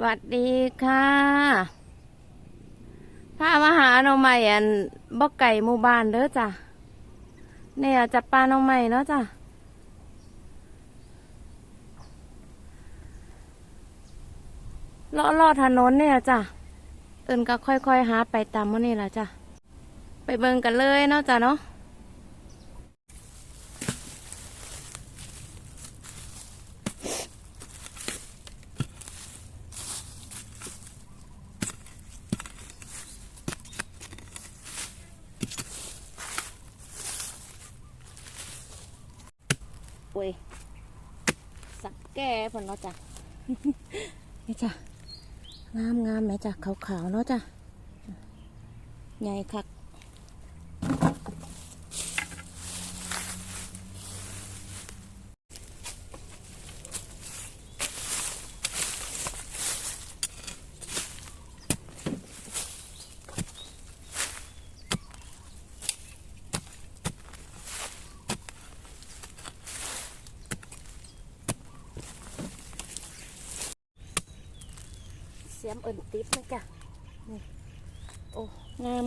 สวัสดีค่ะพามาหาหน่อใหม่อันบกไก่หมู่บ้านเด้อจ้ะเนี่ยจับปลาหน่อใหม่เนาะจ้ะเลาะลาะถนนเนี่ยจ้ะเอินก็ค่อยๆหาไปตามมื้อนี่ละจ้ะไปเบิ่งกันเลยเนาะจ้ะเนาะ แก่ผลเนาะจ้ะนี่จ้ะงามงามไหมจ้ะขาวๆเนาะจ้ะใหญ่คัก เสียมเอินติ๊บนะจ้ะนี่โอ้งาม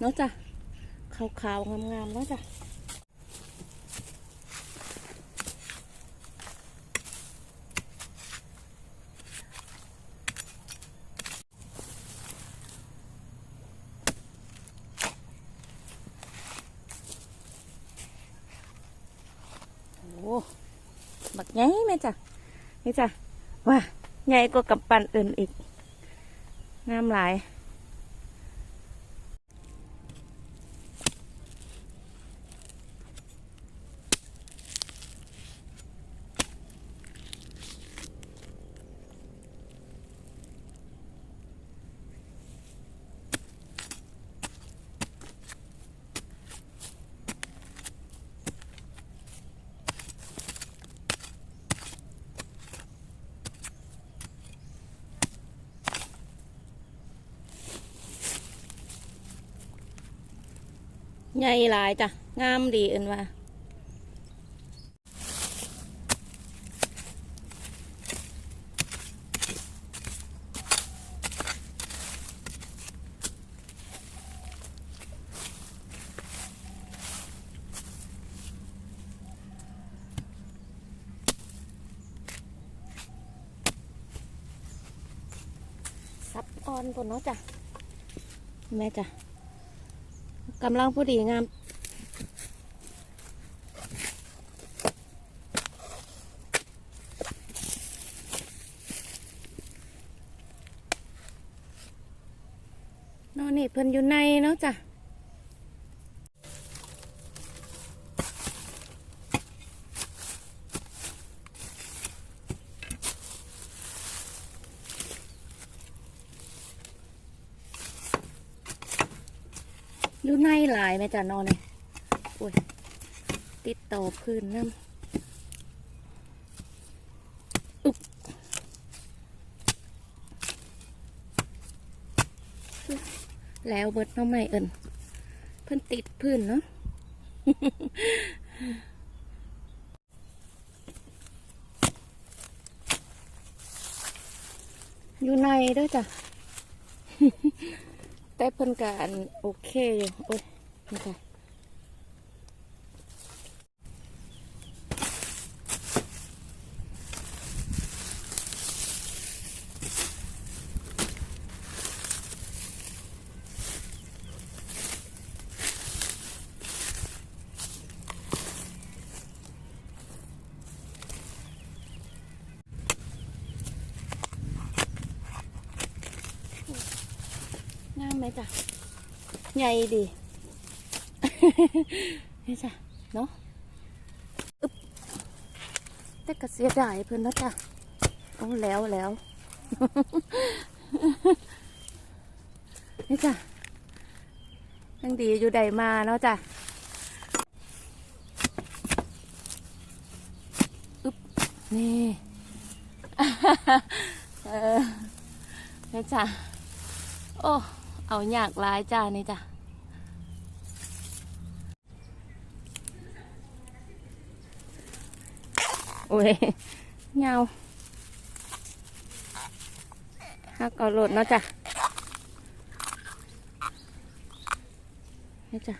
เนาะจ้ะขาวๆงามๆเนาะจ้ะโอ้บักใหญ่ไหมจ้ะนี่จ้ะว้า ใหญ่กว่ากับปันอื่นอีกงามหลาย ใหญ่หลายจ้ะ งามดีเอินว่าซับออนคนเนาะจ้ะ แม่จ้ะ กำลังพอดีงาม นอนนี่เพิ่นอยู่ในเนาะจ้ะ อยู่ในหลายไหมจ้ะนอนเลยโอ้ยติดต่อพื้นน้ำอุ๊บแล้วเบิดน้องใหม่เอินเพิ่นติดพื้นเนาะอยู่ในด้วยจ้ะ แต่เพิ่นกอันโอเคอยู่โอ้ยนี่ค่ะ ไหมจ้ะใหญ่ดีนี่จ้ะเนาะอึ๊บแต่ก็เสียดายเพื่อนนาะจ้ะโอ้แล้วแล้วนี่จ้ะยังดีอยู่ใดมาเนาะจ้ะอึ๊บนี่เออนี่จ้ะโอ้ เอาอยากหลายจ้านี่จ้ะโอ้ยเงาฮักเอาหลดเนาะจ้ะนี่จ้ะ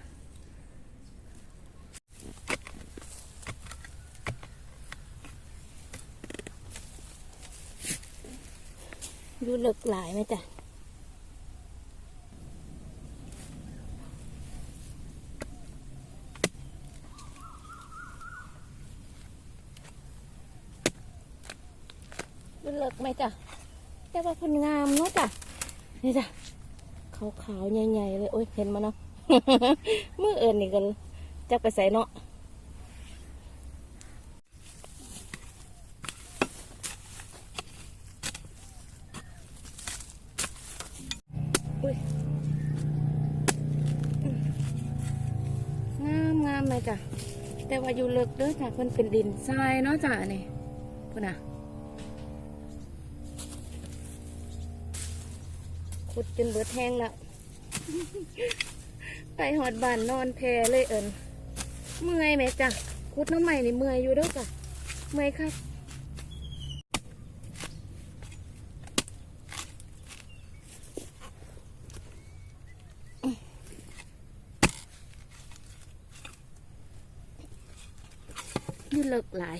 ดูเหลือกหลายไหมจ้ะ เลือกไหมจ้ะแต่ว่าพันงามเนาะจ้ะนี่จ้ะขาวๆใหญ่ๆเลยโอ้ยเห็นมาเนาะมือเอินนี่กันจะไปใส่เนาะงามงามเลยจ้ะแต่ว่าอยู่เลิกเด้อจ้ะเพิ่นเป็นดินทรายเนาะจ้ะนี่พุ่นน่ะ ขุดจนเบิดแห้งแล้วไปหอดบ้านนอนแพเลยเอิญเมื่อยไหมจ้ะขุดน้ำใหม่นี่เมื่อยอยู่ด้วยจ้ะเมื่อยครับยืดเลิกหลาย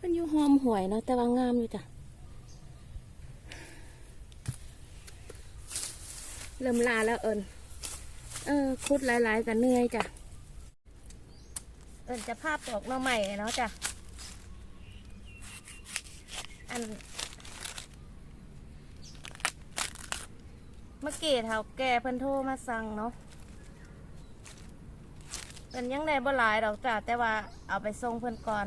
มันอยู่หอมหวยเนาะแต่ว่างามอยู่จ้ะ เริ่มลาแล้วเอิญเออคุดหลายๆกันเหนื่อยจ้ะ เอิญจะภาพปอกน้อใหม่เนาะจ้ะ อันเมื่อกี้เท่าแก่เพิ่นโทรมาสั่งเนาะเอิญยังได้บ่หลายดอกจ้ะ แต่ว่าเอาไปส่งเพิ่นก่อน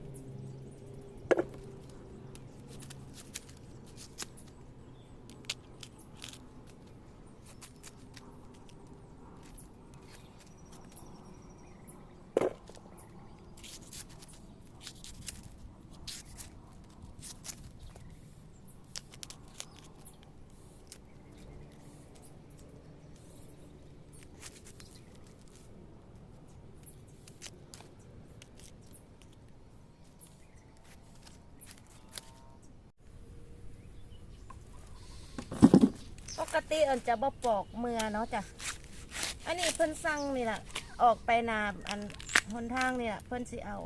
กติเอิญจะบ่ปอกเมือเนาะจ้ะ อันนี้เพิ่นสั่งนี่แหละออกไปนาอันหนทางนี่แหละเพิ่นสิเอา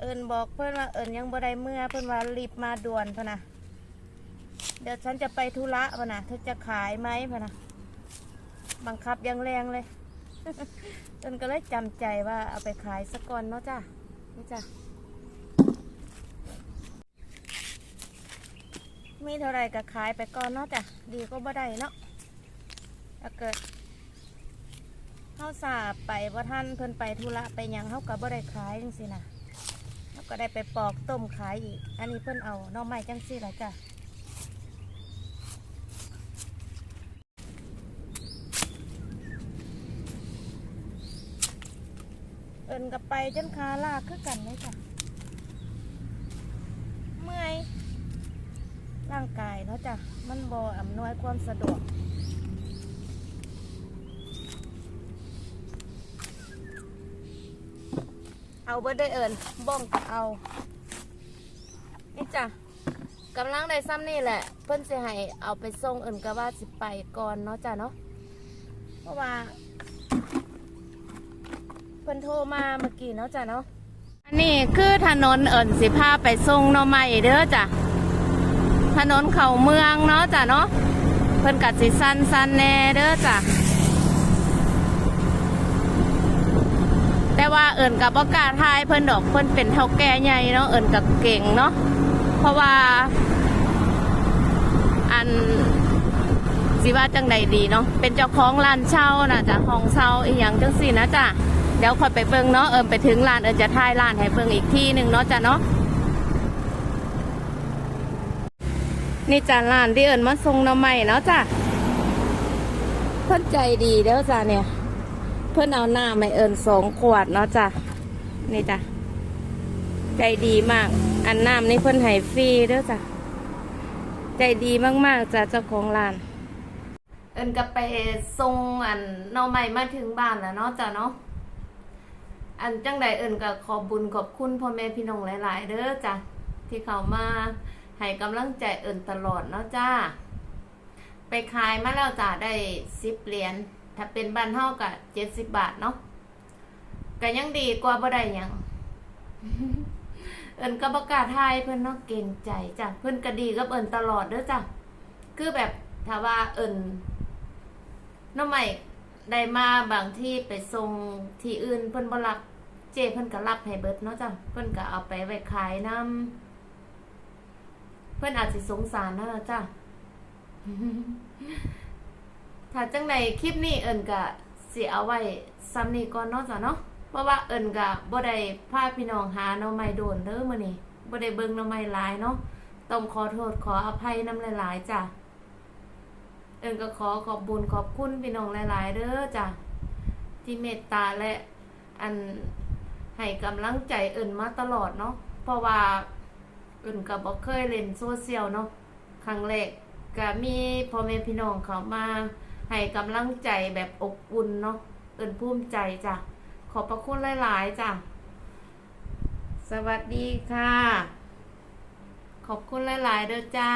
เอิญบอกเพิ่นว่าเอิญยังบ่ได้เมื่อเพิ่นว่ารีบมาด่วนพะนะเดี๋ยวฉันจะไปธุระพะนะเธอจะขายไหมพะนะบังคับยังแรงเลยเอิญก็เลยจำใจว่าเอาไปขายสักก่อนเนาะจ้ะนี่จ้ะ มีเท่าไรก็ขายไปก่อนเนาะจ้ะดีก็บ่ได้เนาะถ้าเกิดเข้าสาบไปว่าท่านเพิ่นไปธุระไปยังเขาก็บ่ได้ขายจังสินะเขาก็ได้ไปปอกต้มขายอีก อันนี้เพิ่นเอาน่อไม้จังสิละจ้ะเอินกับไปจนขาลากคือกันเลยจ้ะ เมื่อย ร่างกายเนาะจ้ะมันบออำนวยความสะดวกเอาเบิดได้เอิญบ้องก็เอา นี่จ้ะกำลังได้ซ้ำนี่แหละ เพิ่นสิให้เอาไปส่งเอิญก็ว่าสิไปก่อนเนาะจ้ะเนาะเพราะว่า เพิ่นโทรมาเมื่อกี้เนาะจ้ะเนาะอันนี้คือถนนเอิญสิพาไปส่งหน่อไม้เด้อจ้ะ ถนนเข้าเมืองเนาะจ้ะเนาะเพิ่นกัดสิสั้นสั้นแน่เด้อจ้ะแต่ว่าเอิญกับประกาศทายเพิ่นดอกเพิ่นเป็นเท่าแก่ใหญ่เนาะเอิญกับเก่งเนาะเพราะว่า อันสิว่าจังใดดีเนาะเป็นเจ้าของร้านเช่านะจ้ะห้องเช่าอีหยังจังสี่นะจ้ะเดี๋ยวคอยไปเบิ่งเนาะเอิญไปถึงร้านเอิญจะทายร้านให้เบิ่งอีกที่หนึ่งเนาะจ้ะเนาะ นี่จานร้านที่เอิญมาส่งน้ำใหม่เนาะจ้ะเพิ่อนใจดีเด้อจ้ะเนี่ย เพิ่อนเอาหน้าไม่เอิญสองขวดเนาะจ้ะนี่จ้ะใจดีมาก อันน้ำนี่เพิ่อนให้ฟรีเด้อจ้ะใจดีมากๆจ้ะเจ้าของร้าน เอินก็ไปส่งอันน่อใหม่มาถึงบ้านแล้วเนาะจ้ะเนาะอันจังใดเอินก็ขอบบุญขอบคุณพ่อแม่พี่น้องหลาย ๆเด้อจ้ะที่เขามา ให้กำลังใจเอินตลอดเนาะจ้า ไปขายมาแล้วจ้ะได้สิบเหรียญถ้าเป็นบ้านเฮาก็เจ็ดสิบบาทเนาะก็ยังดีกว่าบ่ได้ยัง เอิญก็ประกาศทายเพื่อนเนาะเก่งใจจ้ะเพื่อนก็ดีกับเอิญตลอดเด้อจ้ะคือแบบถ้าว่าเอิญน้องใหม่ได้มาบางที่ไปส่งที่อื่นเพื่อนบ่รับเจเพื่อนก็รับให้เบิดเนาะจ้ะเพื่อนก็เอาไปไว้ขายน้ำ เพื่อนอาจสิสงสารนะจ้ะถ้าจังใดคลิปนี้เอิญก็สิเอาไว้ซ้ำนี้ก่อนเนาะจ้ะเนาะเพราะว่าเอิญก็บ่ได้พาพี่น้องหาหน่อไม้โดนเด้อมื้อนี้บ่ได้เบิ่งหน่อไม้หลายเนาะต้องขอโทษขออภัยนำหลายๆจ้ะเอิญก็ขอขอบบุญขอบคุณพี่น้องหลายๆเด้อจ้ะที่เมตตาและอันให้กำลังใจเอิญมาตลอดเนาะเพราะว่า อิญก็บ่เคยเล่นโซเชียลเนาะครั้งแรกก็มีพ่อแม่พี่น้องเขามาให้กำลังใจแบบอบอุ่นเนาะเอิญภูมิใจจ้ะ ขอบพระคุณหลาย ๆ จ้ะ สวัสดีค่ะ ขอบคุณหลาย ๆ เด้อจ้า